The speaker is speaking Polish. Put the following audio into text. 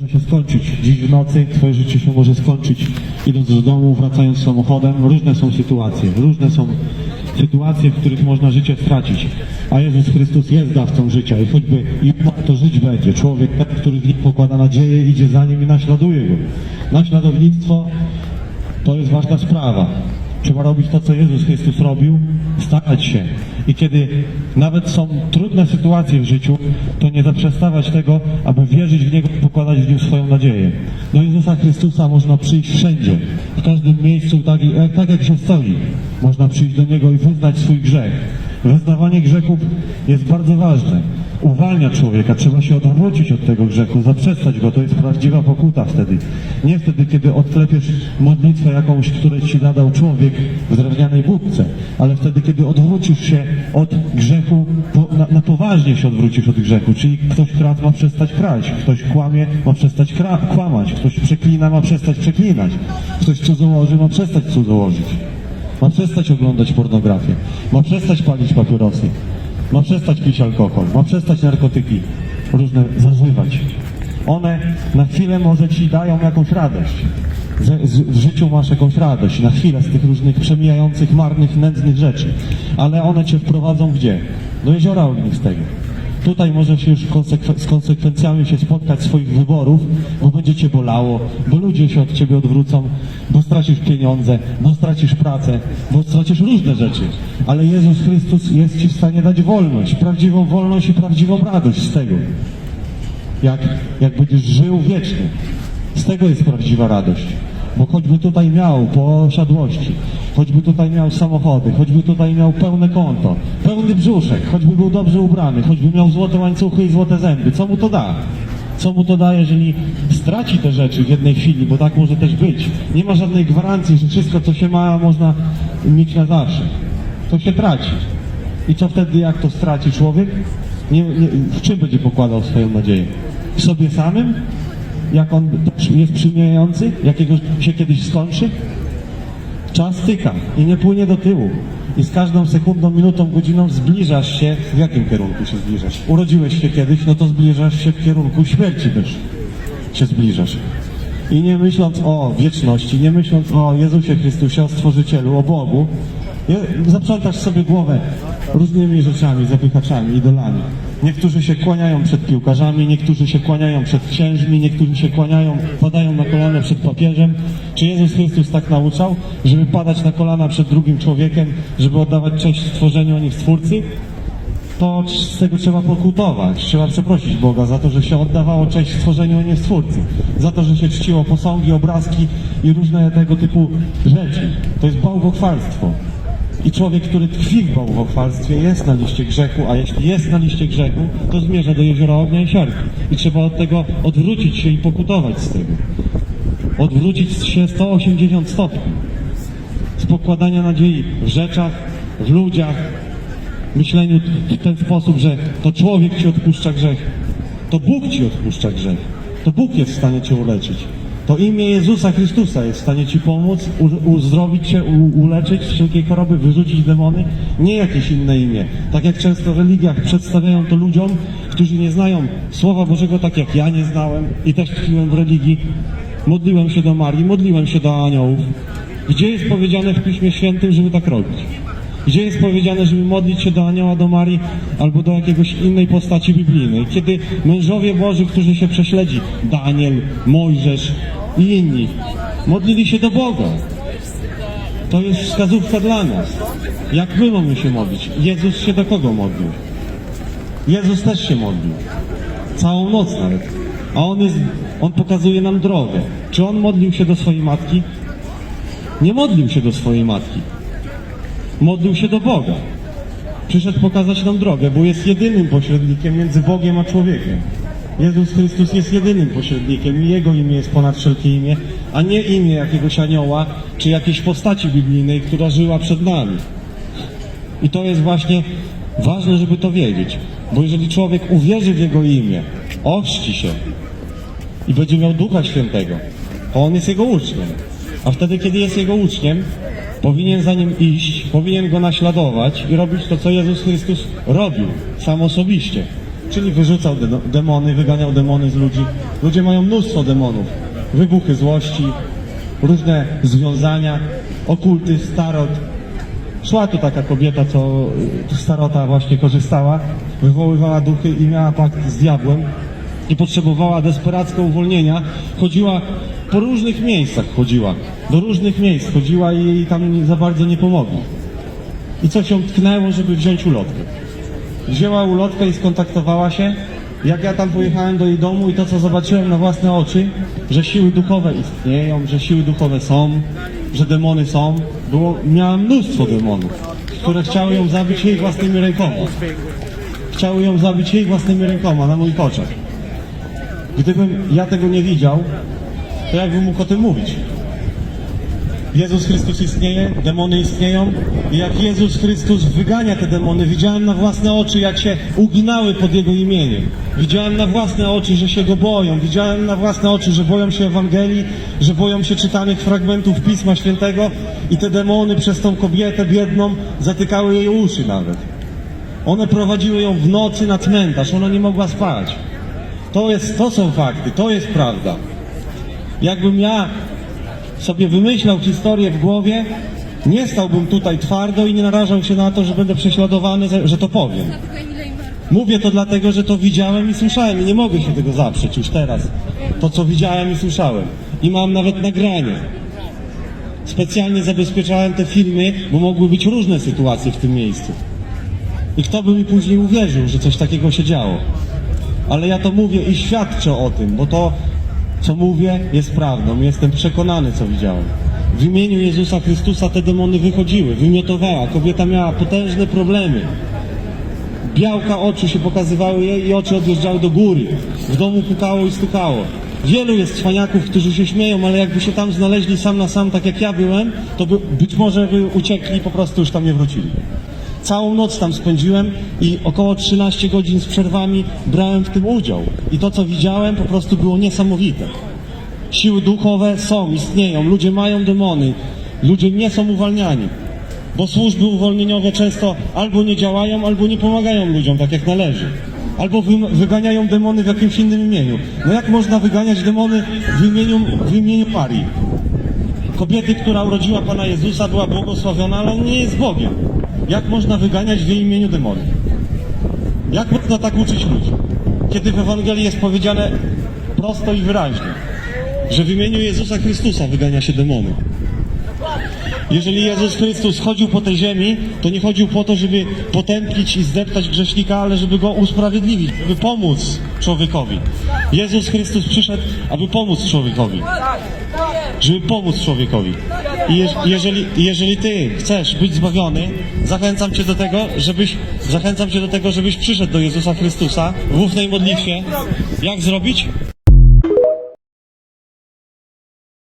może się skończyć. Dziś w nocy twoje życie się może skończyć idąc do domu, wracając samochodem. Różne są sytuacje, różne są sytuacje, w których można życie stracić. A Jezus Chrystus jest dawcą życia i choćby jutro to żyć będzie. Człowiek ten, który w nim pokłada nadzieję, idzie za nim i naśladuje go. Naśladownictwo to jest ważna sprawa. Trzeba robić to, co Jezus Chrystus robił, starać się. I kiedy nawet są trudne sytuacje w życiu, to nie zaprzestawać tego, aby wierzyć w Niego i pokładać w Nim swoją nadzieję. Do Jezusa Chrystusa można przyjść wszędzie, w każdym miejscu, tak, jak- tak jak się stoi. Można przyjść do Niego i wyznać swój grzech. Wyznawanie grzechów jest bardzo ważne. Uwalnia człowieka, trzeba się odwrócić od tego grzechu, zaprzestać go, to jest prawdziwa pokuta wtedy. Nie wtedy, kiedy odklepiesz modlitwę jakąś, której ci nadał człowiek w drewnianej budce, ale wtedy, kiedy odwrócisz się od grzechu, po, na, na poważnie się odwrócisz od grzechu, czyli ktoś kradł, ma przestać kraść, ktoś kłamie, ma przestać kłamać, ktoś przeklina, ma przestać przeklinać, ktoś cudzołoży, ma przestać cudzołożyć. Ma przestać oglądać pornografię, ma przestać palić papierosy, ma przestać pić alkohol, ma przestać narkotyki różne zażywać. One na chwilę może ci dają jakąś radość. Że z- w życiu masz jakąś radość na chwilę z tych różnych przemijających, marnych, nędznych rzeczy. Ale one cię wprowadzą gdzie? Do jeziora ognistego. Tutaj możesz już konsekwe- z konsekwencjami się spotkać swoich wyborów, bo będzie cię bolało, bo ludzie się od ciebie odwrócą, bo stracisz pieniądze, bo stracisz pracę, bo stracisz różne rzeczy. Ale Jezus Chrystus jest ci w stanie dać wolność, prawdziwą wolność i prawdziwą radość z tego. Jak, jak będziesz żył wiecznie. Z tego jest prawdziwa radość. Bo choćby tutaj miał posiadłości, choćby tutaj miał samochody, choćby tutaj miał pełne konto, pełny brzuszek, choćby był dobrze ubrany, choćby miał złote łańcuchy i złote zęby, co mu to da? Co mu to da, jeżeli straci te rzeczy w jednej chwili, bo tak może też być. Nie ma żadnej gwarancji, że wszystko, co się ma, można mieć na zawsze. To się traci. I co wtedy, jak to straci człowiek? Nie, nie, w czym będzie pokładał swoją nadzieję? W sobie samym? Jak on jest przymijający? Jakiego się kiedyś skończy? Czas tyka i nie płynie do tyłu. I z każdą sekundą, minutą, godziną zbliżasz się. W jakim kierunku się zbliżasz? Urodziłeś się kiedyś, no to zbliżasz się w kierunku śmierci też. Się zbliżasz. I nie myśląc o wieczności, nie myśląc o Jezusie Chrystusie, o Stworzycielu, o Bogu, zaprzątasz sobie głowę różnymi rzeczami, zapychaczami, idolami. Niektórzy się kłaniają przed piłkarzami, niektórzy się kłaniają przed księżmi, niektórzy się kłaniają, padają na kolana przed papieżem. Czy Jezus Chrystus tak nauczał, żeby padać na kolana przed drugim człowiekiem, żeby oddawać cześć stworzeniu, a nie Stwórcy? to z tego trzeba pokutować. Trzeba przeprosić Boga za to, że się oddawało cześć stworzeniu, a nie stwórcy. Za to, że się czciło posągi, obrazki i różne tego typu rzeczy. To jest bałwochwalstwo. I człowiek, który tkwi w bałwochwalstwie jest na liście grzechu, a jeśli jest na liście grzechu, to zmierza do jeziora ognia i siarki. I trzeba od tego odwrócić się i pokutować z tego. Odwrócić się 180 stopni. Z pokładania nadziei w rzeczach, w ludziach, myśleniu w ten sposób, że to człowiek ci odpuszcza grzech, to Bóg ci odpuszcza grzech, to Bóg jest w stanie cię uleczyć. To imię Jezusa Chrystusa jest w stanie ci pomóc, uzdrowić cię, uleczyć z wszelkiej choroby, wyrzucić demony, nie jakieś inne imię. Tak jak często w religiach przedstawiają to ludziom, którzy nie znają Słowa Bożego tak jak ja nie znałem i też tkwiłem w religii. Modliłem się do Marii, modliłem się do aniołów. Gdzie jest powiedziane w Piśmie Świętym, żeby tak robić? Gdzie jest powiedziane, żeby modlić się do anioła, do Marii albo do jakiegoś innej postaci biblijnej? Kiedy mężowie Boży, którzy się prześledzi, Daniel, Mojżesz i inni, modlili się do Boga. To jest wskazówka dla nas. Jak my mamy się modlić? Jezus się do kogo modlił? Jezus też się modlił. Całą noc nawet. A on jest, on pokazuje nam drogę. Czy on modlił się do swojej matki? Nie modlił się do swojej matki modlił się do Boga. Przyszedł pokazać nam drogę, bo jest jedynym pośrednikiem między Bogiem a człowiekiem. Jezus Chrystus jest jedynym pośrednikiem i Jego imię jest ponad wszelkie imię, a nie imię jakiegoś anioła czy jakiejś postaci biblijnej, która żyła przed nami. I to jest właśnie ważne, żeby to wiedzieć, bo jeżeli człowiek uwierzy w Jego imię, ochrzci się i będzie miał Ducha Świętego, to on jest Jego uczniem. A wtedy, kiedy jest Jego uczniem, powinien za nim iść, powinien Go naśladować i robić to, co Jezus Chrystus robił, sam osobiście. czyli wyrzucał de- demony, wyganiał demony z ludzi. Ludzie mają mnóstwo demonów. Wybuchy złości, różne związania, okultyzm, starot. Szła tu taka kobieta, co starota właśnie korzystała, wywoływała duchy i miała pakt z diabłem i potrzebowała desperacko uwolnienia. Chodziła po różnych miejscach, chodziła, do różnych miejsc chodziła i jej tam za bardzo nie pomogli. I coś ją tknęło, żeby wziąć ulotkę. Wzięła ulotkę i skontaktowała się. Jak ja tam pojechałem do jej domu i to, co zobaczyłem na własne oczy, że siły duchowe istnieją, że siły duchowe są, że demony są, było, miałem mnóstwo demonów, które chciały ją zabić jej własnymi rękoma. Chciały ją zabić jej własnymi rękoma, na moich oczach. Gdybym ja tego nie widział, to jakbym mógł o tym mówić? Jezus Chrystus istnieje, demony istnieją i jak Jezus Chrystus wygania te demony, widziałem na własne oczy, jak się uginały pod Jego imieniem. Widziałem na własne oczy, że się Go boją. Widziałem na własne oczy, że boją się Ewangelii, że boją się czytanych fragmentów Pisma Świętego i te demony przez tą kobietę biedną zatykały jej uszy nawet. One prowadziły ją w nocy na cmentarz, ona nie mogła spać. To, jest, to są fakty, to jest prawda. Jakbym ja sobie wymyślał historię w głowie, nie stałbym tutaj twardo i nie narażał się na to, że będę prześladowany, że- to powiem. Mówię to dlatego, że to widziałem i słyszałem i nie mogę się tego zaprzeć już teraz. To, co widziałem i słyszałem. I mam nawet nagranie. Specjalnie zabezpieczałem te filmy, bo mogły być różne sytuacje w tym miejscu. I kto by mi później uwierzył, że coś takiego się działo. Ale ja to mówię i świadczę o tym, bo to, co mówię, jest prawdą. Jestem przekonany, co widziałem. W imieniu Jezusa Chrystusa te demony wychodziły, wymiotowała. Kobieta miała potężne problemy. Białka oczu się pokazywały jej i oczy odjeżdżały do góry. W domu pukało i stukało. Wielu jest cwaniaków, którzy się śmieją, ale jakby się tam znaleźli sam na sam, tak jak ja byłem, to by, być może by uciekli i po prostu już tam nie wrócili. Całą noc tam spędziłem i około 13 godzin z przerwami brałem w tym udział. I to, co widziałem, po prostu było niesamowite. Siły duchowe są, istnieją, ludzie mają demony, ludzie nie są uwalniani. Bo służby uwolnieniowe często albo nie działają, albo nie pomagają ludziom tak jak należy. Albo wy, wyganiają demony w jakimś innym imieniu. No jak można wyganiać demony w imieniu, w imieniu Marii? Kobiety, która urodziła Pana Jezusa, była błogosławiona, ale on nie jest Bogiem. Jak można wyganiać w jej imieniu demony? Jak można tak uczyć ludzi? Kiedy w Ewangelii jest powiedziane prosto i wyraźnie, że w imieniu Jezusa Chrystusa wygania się demony. Jeżeli Jezus Chrystus chodził po tej ziemi, to nie chodził po to, żeby potępić i zdeptać grzesznika, ale żeby go usprawiedliwić, żeby pomóc człowiekowi. Jezus Chrystus przyszedł, aby pomóc człowiekowi. Żeby pomóc człowiekowi. I jeż, jeżeli, jeżeli ty chcesz być zbawiony, zachęcam cię do tego, żebyś, zachęcam cię do tego, żebyś przyszedł do Jezusa Chrystusa w ufnej modlitwie. Jak zrobić?